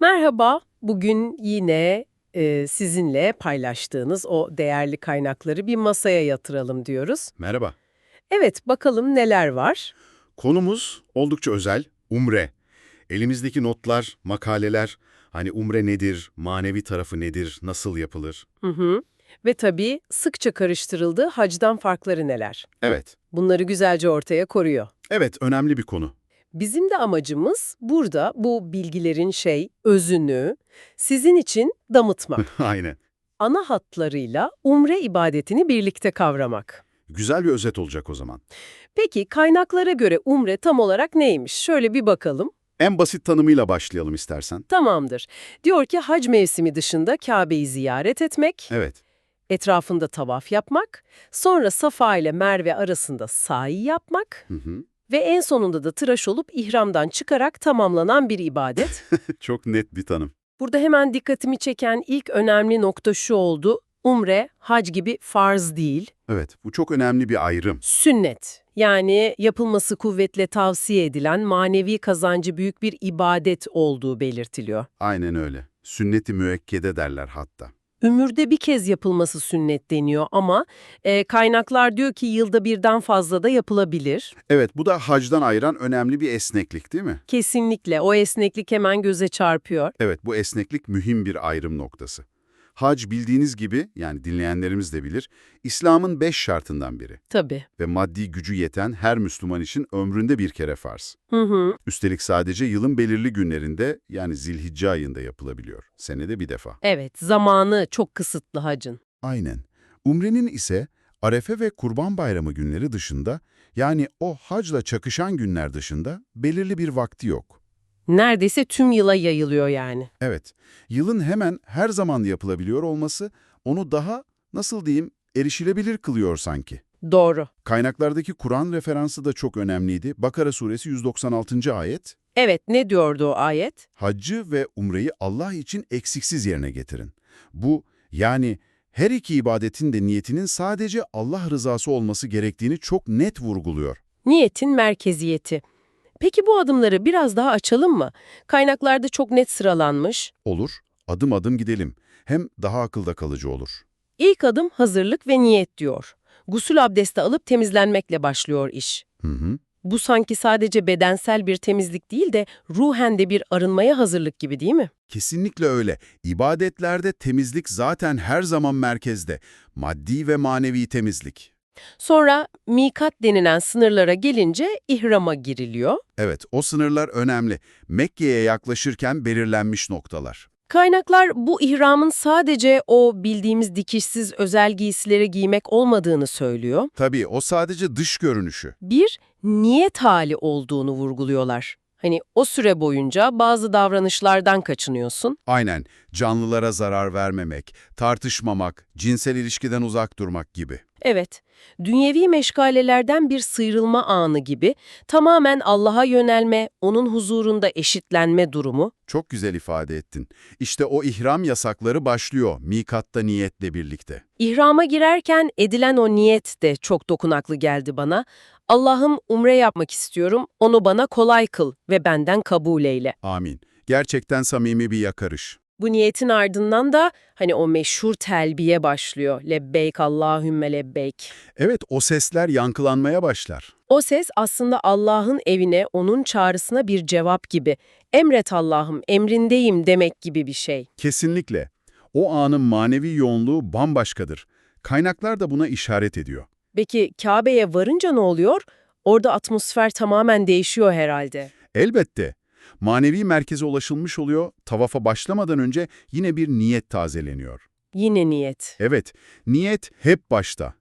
Merhaba, bugün yine e, sizinle paylaştığınız o değerli kaynakları bir masaya yatıralım diyoruz. Merhaba. Evet, bakalım neler var? Konumuz oldukça özel, umre. Elimizdeki notlar, makaleler, hani umre nedir, manevi tarafı nedir, nasıl yapılır? Hı hı. Ve tabii sıkça karıştırıldığı hacdan farkları neler? Evet, Bunları güzelce ortaya koruyor. evet önemli bir konu. Bizim de amacımız burada bu bilgilerin şey, özünü sizin için damıtmak. Aynen. Ana hatlarıyla umre ibadetini birlikte kavramak. Güzel bir özet olacak o zaman. Peki kaynaklara göre umre tam olarak neymiş? Şöyle bir bakalım. En basit tanımıyla başlayalım istersen. Tamamdır. Diyor ki hac mevsimi dışında Kabe'yi ziyaret etmek, Evet, etrafında tavaf yapmak, sonra Safa ile Merve arasında sa'i yapmak hı hı. Ve en sonunda da tıraş olup ihramdan çıkarak tamamlanan bir ibadet. çok net bir tanım. Burada hemen dikkatimi çeken ilk önemli nokta şu oldu. Umre, hac gibi farz değil, Evet, bu çok önemli bir ayrım. sünnet. Yani yapılması kuvvetle tavsiye edilen manevi kazancı büyük bir ibadet olduğu belirtiliyor. Aynen öyle. Sünnet-i müekkede derler hatta. Ümürde bir kez yapılması sünnet deniyor ama e, kaynaklar diyor ki yılda birden fazla da yapılabilir. Evet, bu da hacdan ayıran önemli bir esneklik değil mi? Kesinlikle o esneklik hemen göze çarpıyor. Evet, bu esneklik mühim bir ayrım noktası. Hac bildiğiniz gibi, yani dinleyenlerimiz de bilir, İslam'ın beş şartından biri Tabii. ve maddi gücü yeten her Müslüman için ömründe bir kere farz. Hı hı. Üstelik sadece yılın belirli günlerinde, yani zilhicce ayında yapılabiliyor. Senede bir defa. Evet, zamanı çok kısıtlı hacın. Aynen. Umrenin ise Arefe ve Kurban Bayramı günleri dışında, yani o hacla çakışan günler dışında belirli bir vakti yok. Neredeyse tüm yıla yayılıyor yani. Evet, yılın hemen her zaman yapılabiliyor olması onu daha, nasıl diyeyim, erişilebilir kılıyor sanki. Doğru. Kaynaklardaki Kur'an referansı da çok önemliydi. Bakara suresi 196. ayet, Evet, ne diyordu o ayet? Haccı ve umreyi Allah için eksiksiz yerine getirin. Bu, yani her iki ibadetin de niyetinin sadece Allah rızası olması gerektiğini çok net vurguluyor. Niyetin merkeziyeti. Peki bu adımları biraz daha açalım mı? Kaynaklarda çok net sıralanmış. Olur, adım adım gidelim. Hem daha akılda kalıcı olur. İlk adım hazırlık ve niyet diyor. Gusül abdesti alıp temizlenmekle başlıyor iş. Hı hı. Bu sanki sadece bedensel bir temizlik değil de ruhen de bir arınmaya hazırlık gibi değil mi? Kesinlikle öyle. İbadetlerde temizlik zaten her zaman merkezde. Maddi ve manevi temizlik. Sonra mikat denilen sınırlara gelince ihrama giriliyor. Evet, o sınırlar önemli. Mekke'ye yaklaşırken belirlenmiş noktalar. Kaynaklar bu ihramın sadece o bildiğimiz dikişsiz özel giysileri giymek olmadığını söylüyor. Tabii o sadece dış görünüşü. Bir, niyet hali olduğunu vurguluyorlar. Hani o süre boyunca bazı davranışlardan kaçınıyorsun. Aynen, canlılara zarar vermemek, tartışmamak, cinsel ilişkiden uzak durmak gibi. Evet, dünyevi meşgalelerden bir sıyrılma anı gibi tamamen Allah'a yönelme, onun huzurunda eşitlenme durumu. Çok güzel ifade ettin. İşte o ihram yasakları başlıyor mikatta niyetle birlikte. İhrama girerken edilen o niyet de çok dokunaklı geldi bana. Allah'ım umre yapmak istiyorum, onu bana kolay kıl ve benden kabul eyle. Amin. Gerçekten samimi bir yakarış. Bu niyetin ardından da hani o meşhur telbiye başlıyor. Lebbeyk Allahümme lebbeyk. Evet, o sesler yankılanmaya başlar. O ses aslında Allah'ın evine, onun çağrısına bir cevap gibi. Emret Allah'ım, emrindeyim demek gibi bir şey. Kesinlikle. O anın manevi yoğunluğu bambaşkadır. Kaynaklar da buna işaret ediyor. Peki Kabe'ye varınca ne oluyor? Orada atmosfer tamamen değişiyor herhalde. Elbette. Manevi merkeze ulaşılmış oluyor, tavafa başlamadan önce yine bir niyet tazeleniyor. Yine niyet. Evet, niyet hep başta.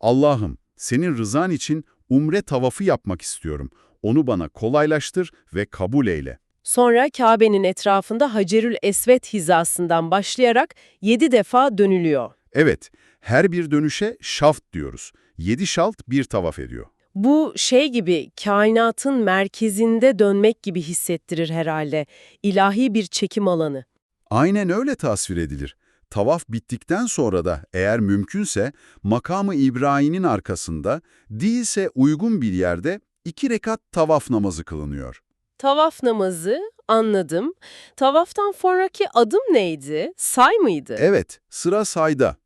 Allah'ım, senin rızan için umre tavafı yapmak istiyorum. Onu bana kolaylaştır ve kabul eyle. Sonra Kabe'nin etrafında Hacerül Esvet hizasından başlayarak yedi defa dönülüyor. Evet, her bir dönüşe şaft diyoruz. Yedi şalt bir tavaf ediyor. Bu şey gibi kainatın merkezinde dönmek gibi hissettirir herhalde. İlahi bir çekim alanı. Aynen öyle tasvir edilir. Tavaf bittikten sonra da eğer mümkünse makamı İbrahim'in arkasında değilse uygun bir yerde iki rekat tavaf namazı kılınıyor. Tavaf namazı Anladım. Tavaftan sonraki adım neydi? Say mıydı? Evet, sıra sayda.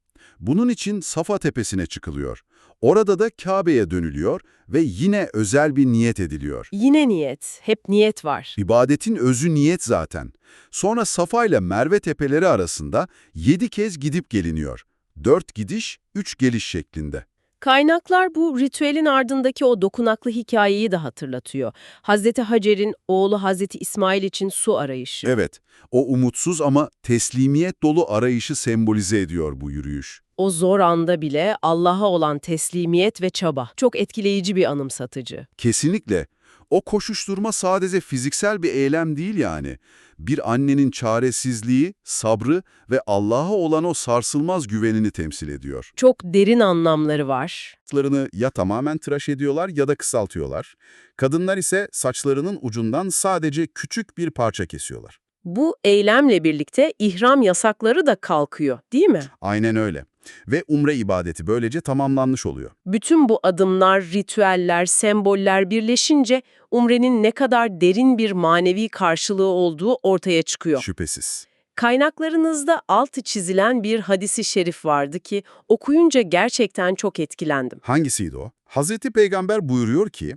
Bunun için Safa Tepesi'ne çıkılıyor. Orada da Kabe'ye dönülüyor ve yine özel bir niyet ediliyor. Yine niyet. Hep niyet var. İbadetin özü niyet zaten. Sonra Safa ile Merve tepeleri arasında yedi kez gidip geliniyor. Dört gidiş, üç geliş şeklinde. Kaynaklar bu ritüelin ardındaki o dokunaklı hikayeyi de hatırlatıyor. Hazreti Hacer'in oğlu Hazreti İsmail için su arayışı. Evet, o umutsuz ama teslimiyet dolu arayışı sembolize ediyor bu yürüyüş. O zor anda bile Allah'a olan teslimiyet ve çaba. Çok etkileyici bir anımsatıcı. Kesinlikle. O koşuşturma sadece fiziksel bir eylem değil yani. Bir annenin çaresizliği, sabrı ve Allah'a olan o sarsılmaz güvenini temsil ediyor. Çok derin anlamları var. Saçlarını ya tamamen tıraş ediyorlar ya da kısaltıyorlar. Kadınlar ise saçlarının ucundan sadece küçük bir parça kesiyorlar. Bu eylemle birlikte ihram yasakları da kalkıyor, değil mi? Aynen öyle. Ve umre ibadeti böylece tamamlanmış oluyor. Bütün bu adımlar, ritüeller, semboller birleşince umrenin ne kadar derin bir manevi karşılığı olduğu ortaya çıkıyor. Şüphesiz. Kaynaklarınızda altı çizilen bir hadisi şerif vardı ki okuyunca gerçekten çok etkilendim. Hangisiydi o? Hazreti Peygamber buyuruyor ki,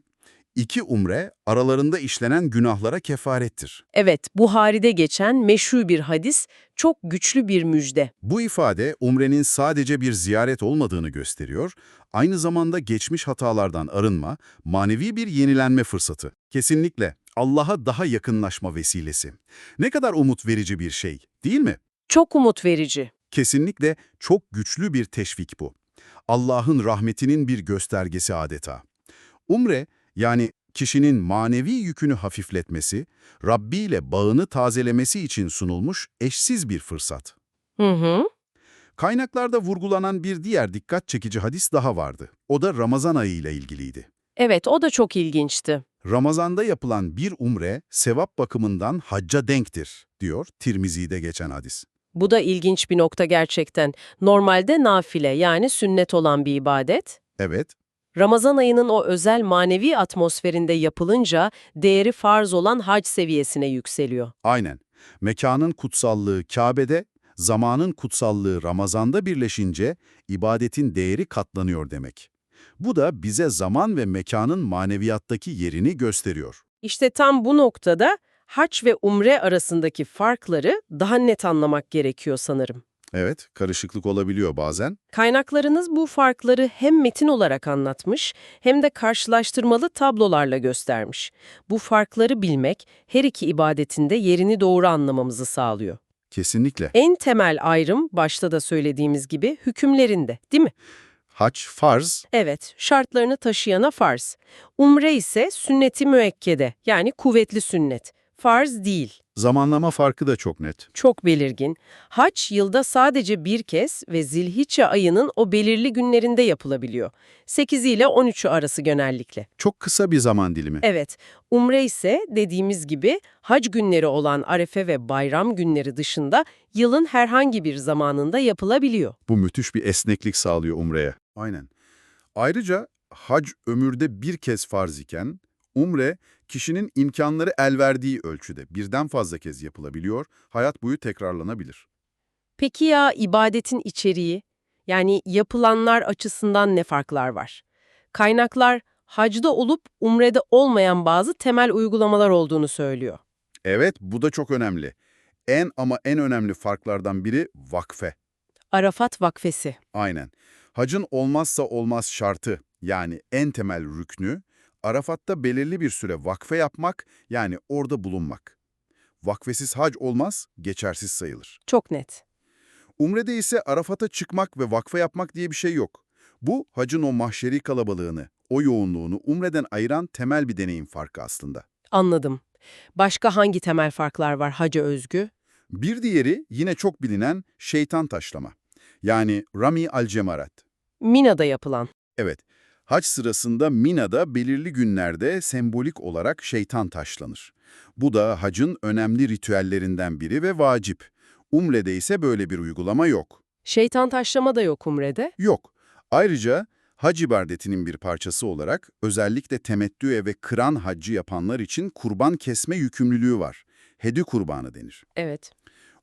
iki umre aralarında işlenen günahlara kefarettir. Evet, Buhari'de geçen meşhur bir hadis, çok güçlü bir müjde. Bu ifade umrenin sadece bir ziyaret olmadığını gösteriyor, aynı zamanda geçmiş hatalardan arınma, manevi bir yenilenme fırsatı. Kesinlikle Allah'a daha yakınlaşma vesilesi. Ne kadar umut verici bir şey, değil mi? Çok umut verici. Kesinlikle çok güçlü bir teşvik bu. Allah'ın rahmetinin bir göstergesi adeta. Umre, yani kişinin manevi yükünü hafifletmesi, Rabbi ile bağını tazelemesi için sunulmuş eşsiz bir fırsat. Hı hı. Kaynaklarda vurgulanan bir diğer dikkat çekici hadis daha vardı. O da Ramazan ayı ile ilgiliydi. Evet, o da çok ilginçti. Ramazanda yapılan bir umre sevap bakımından hacca denktir, diyor Tirmizi'de geçen hadis. Bu da ilginç bir nokta gerçekten. Normalde nafile yani sünnet olan bir ibadet. Evet, Ramazan ayının o özel manevi atmosferinde yapılınca değeri farz olan hac seviyesine yükseliyor. aynen. Mekanın kutsallığı Kabe'de, zamanın kutsallığı Ramazan'da birleşince ibadetin değeri katlanıyor demek. Bu da bize zaman ve mekanın maneviyattaki yerini gösteriyor. İşte tam bu noktada hac ve umre arasındaki farkları daha net anlamak gerekiyor sanırım. Evet, karışıklık olabiliyor bazen. Kaynaklarınız bu farkları hem metin olarak anlatmış hem de karşılaştırmalı tablolarla göstermiş. Bu farkları bilmek her iki ibadetinde yerini doğru anlamamızı sağlıyor. Kesinlikle. En temel ayrım başta da söylediğimiz gibi hükümlerinde, değil mi? Hac farz, Evet, şartlarını taşıyana farz. Umre ise sünneti müekkede yani kuvvetli sünnet. Farz değil. zamanlama farkı da çok net. Çok belirgin. Hac yılda sadece bir kez ve Zilhicce ayının o belirli günlerinde yapılabiliyor. 8 ile 13'ü arası genellikle. Çok kısa bir zaman dilimi. Evet, umre ise dediğimiz gibi hac günleri olan arefe ve bayram günleri dışında yılın herhangi bir zamanında yapılabiliyor. Bu müthiş bir esneklik sağlıyor umreye. Aynen. Ayrıca hac ömürde bir kez farz iken, umre kişinin imkanları el verdiği ölçüde birden fazla kez yapılabiliyor, hayat boyu tekrarlanabilir. Peki ya ibadetin içeriği? Yani yapılanlar açısından ne farklar var? Kaynaklar hacda olup umrede olmayan bazı temel uygulamalar olduğunu söylüyor. Evet, bu da çok önemli. En ama en önemli farklardan biri vakfe. Arafat Vakfesi. Aynen. Hacın olmazsa olmaz şartı, yani en temel rüknü, Arafat'ta belirli bir süre vakfe yapmak, yani orada bulunmak. Vakfesiz hac olmaz, geçersiz sayılır. Çok net. Umre'de ise Arafat'a çıkmak ve vakfe yapmak diye bir şey yok. Bu, hacın o mahşeri kalabalığını, o yoğunluğunu Umre'den ayıran temel bir deneyim farkı aslında. Anladım. Başka hangi temel farklar var haca özgü? Bir diğeri yine çok bilinen şeytan taşlama. Yani Rami al-Cemarat. Mina'da yapılan. Evet, hac sırasında Mina'da belirli günlerde sembolik olarak şeytan taşlanır. Bu da hacın önemli ritüellerinden biri ve vacip. Umre'de ise böyle bir uygulama yok. Şeytan taşlama da yok umrede. Yok. Ayrıca hac ibadetinin bir parçası olarak özellikle temettüye ve kıran haccı yapanlar için kurban kesme yükümlülüğü var. hedi kurbanı denir. Evet.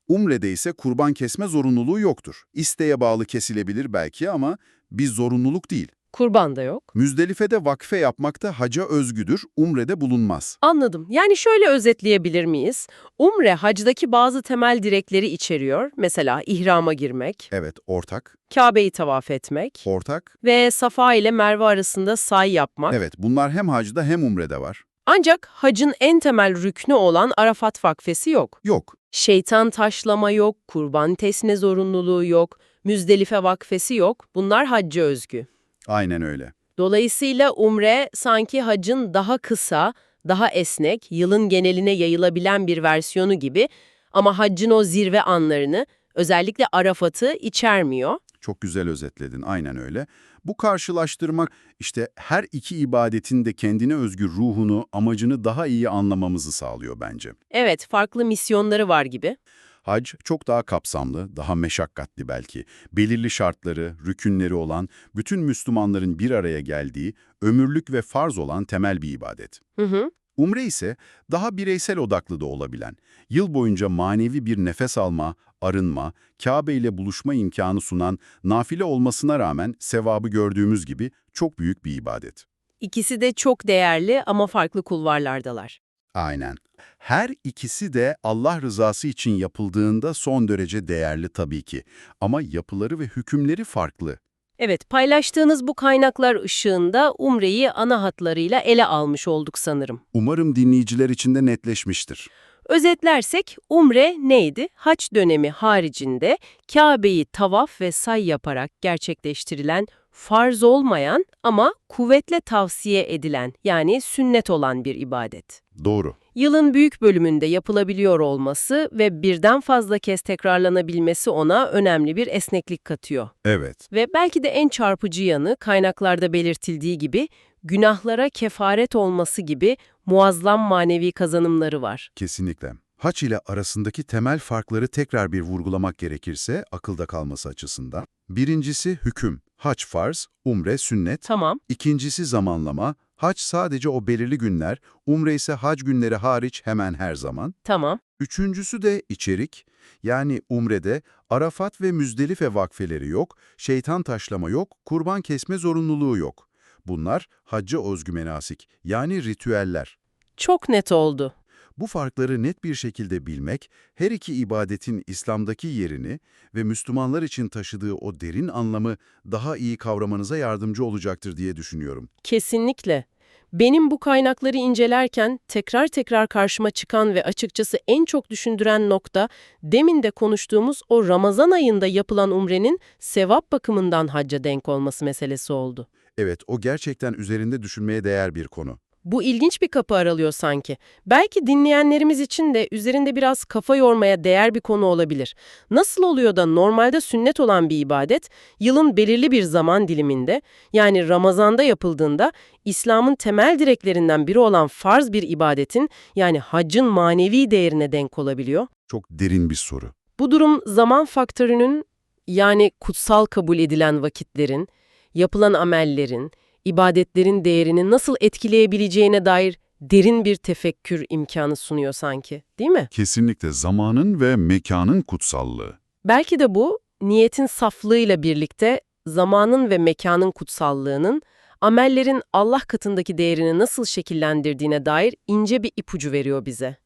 Umre'de ise kurban kesme zorunluluğu yoktur. İsteğe bağlı kesilebilir belki ama bir zorunluluk değil. Kurban da yok. Müzdelife'de vakfe yapmak da haca özgüdür, Umre'de bulunmaz. Anladım. Yani şöyle özetleyebilir miyiz? Umre hacdaki bazı temel direkleri içeriyor. Mesela ihrama girmek, Evet, ortak, Kabe'yi tavaf etmek ortak. ve Safa ile Merve arasında say yapmak. Evet, bunlar hem hacda hem Umre'de var. Ancak hacın en temel rüknü olan Arafat vakfesi yok. Yok, Şeytan taşlama yok, kurban tesne zorunluluğu yok, Müzdelife vakfesi yok. Bunlar hacca özgü. Aynen öyle. Dolayısıyla umre sanki hacın daha kısa, daha esnek, yılın geneline yayılabilen bir versiyonu gibi ama haccın o zirve anlarını, özellikle Arafat'ı içermiyor. Çok güzel özetledin, aynen öyle. Bu karşılaştırma işte her iki ibadetin de kendine özgü ruhunu, amacını daha iyi anlamamızı sağlıyor bence. Evet, farklı misyonları var gibi. Hac çok daha kapsamlı, daha meşakkatli belki. Belirli şartları, rükünleri olan, bütün Müslümanların bir araya geldiği, ömürlük ve farz olan temel bir ibadet. Hı hı. Umre ise daha bireysel odaklı da olabilen, yıl boyunca manevi bir nefes alma, arınma, Kabe ile buluşma imkanı sunan, nafile olmasına rağmen sevabı gördüğümüz gibi çok büyük bir ibadet. İkisi de çok değerli ama farklı kulvarlardalar. Aynen. Her ikisi de Allah rızası için yapıldığında son derece değerli tabii ki. Ama yapıları ve hükümleri farklı. Evet, paylaştığınız bu kaynaklar ışığında Umre'yi ana hatlarıyla ele almış olduk sanırım. Umarım dinleyiciler için de netleşmiştir. Özetlersek Umre neydi? Haç dönemi haricinde Kabe'yi tavaf ve say yaparak gerçekleştirilen farz olmayan ama kuvvetle tavsiye edilen yani sünnet olan bir ibadet. Doğru. Yılın büyük bölümünde yapılabiliyor olması ve birden fazla kez tekrarlanabilmesi ona önemli bir esneklik katıyor. Evet. Ve belki de en çarpıcı yanı kaynaklarda belirtildiği gibi günahlara kefaret olması gibi muazzam manevi kazanımları var. Kesinlikle. Haç ile arasındaki temel farkları tekrar bir vurgulamak gerekirse akılda kalması açısından. Birincisi hüküm. Haç farz, umre sünnet. Tamam, İkincisi zamanlama. Haç sadece o belirli günler, umre ise hac günleri hariç hemen her zaman. tamam. Üçüncüsü de içerik. Yani umrede Arafat ve Müzdelife vakfeleri yok, şeytan taşlama yok, kurban kesme zorunluluğu yok. Bunlar hacca özgü menasik, yani ritüeller. Çok net oldu. Bu farkları net bir şekilde bilmek, her iki ibadetin İslam'daki yerini ve Müslümanlar için taşıdığı o derin anlamı daha iyi kavramanıza yardımcı olacaktır diye düşünüyorum. Kesinlikle. Benim bu kaynakları incelerken tekrar tekrar karşıma çıkan ve açıkçası en çok düşündüren nokta demin de konuştuğumuz o Ramazan ayında yapılan umrenin sevap bakımından hacca denk olması meselesi oldu. Evet, o gerçekten üzerinde düşünmeye değer bir konu. Bu ilginç bir kapı aralıyor sanki. Belki dinleyenlerimiz için de üzerinde biraz kafa yormaya değer bir konu olabilir. Nasıl oluyor da normalde sünnet olan bir ibadet, yılın belirli bir zaman diliminde, yani Ramazan'da yapıldığında, İslam'ın temel direklerinden biri olan farz bir ibadetin, yani haccın manevi değerine denk olabiliyor? Çok derin bir soru. Bu durum zaman faktörünün, yani kutsal kabul edilen vakitlerin, yapılan amellerin, ibadetlerin değerini nasıl etkileyebileceğine dair derin bir tefekkür imkanı sunuyor sanki, değil mi? Kesinlikle zamanın ve mekanın kutsallığı. Belki de bu, niyetin saflığıyla birlikte zamanın ve mekanın kutsallığının, amellerin Allah katındaki değerini nasıl şekillendirdiğine dair ince bir ipucu veriyor bize.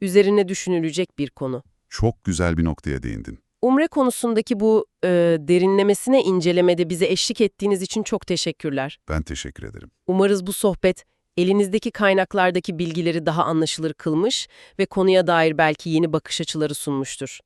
Üzerine düşünülecek bir konu. Çok güzel bir noktaya değindin. Umre konusundaki bu e, derinlemesine incelemede bize eşlik ettiğiniz için çok teşekkürler. Ben teşekkür ederim. Umarız bu sohbet elinizdeki kaynaklardaki bilgileri daha anlaşılır kılmış ve konuya dair belki yeni bakış açıları sunmuştur.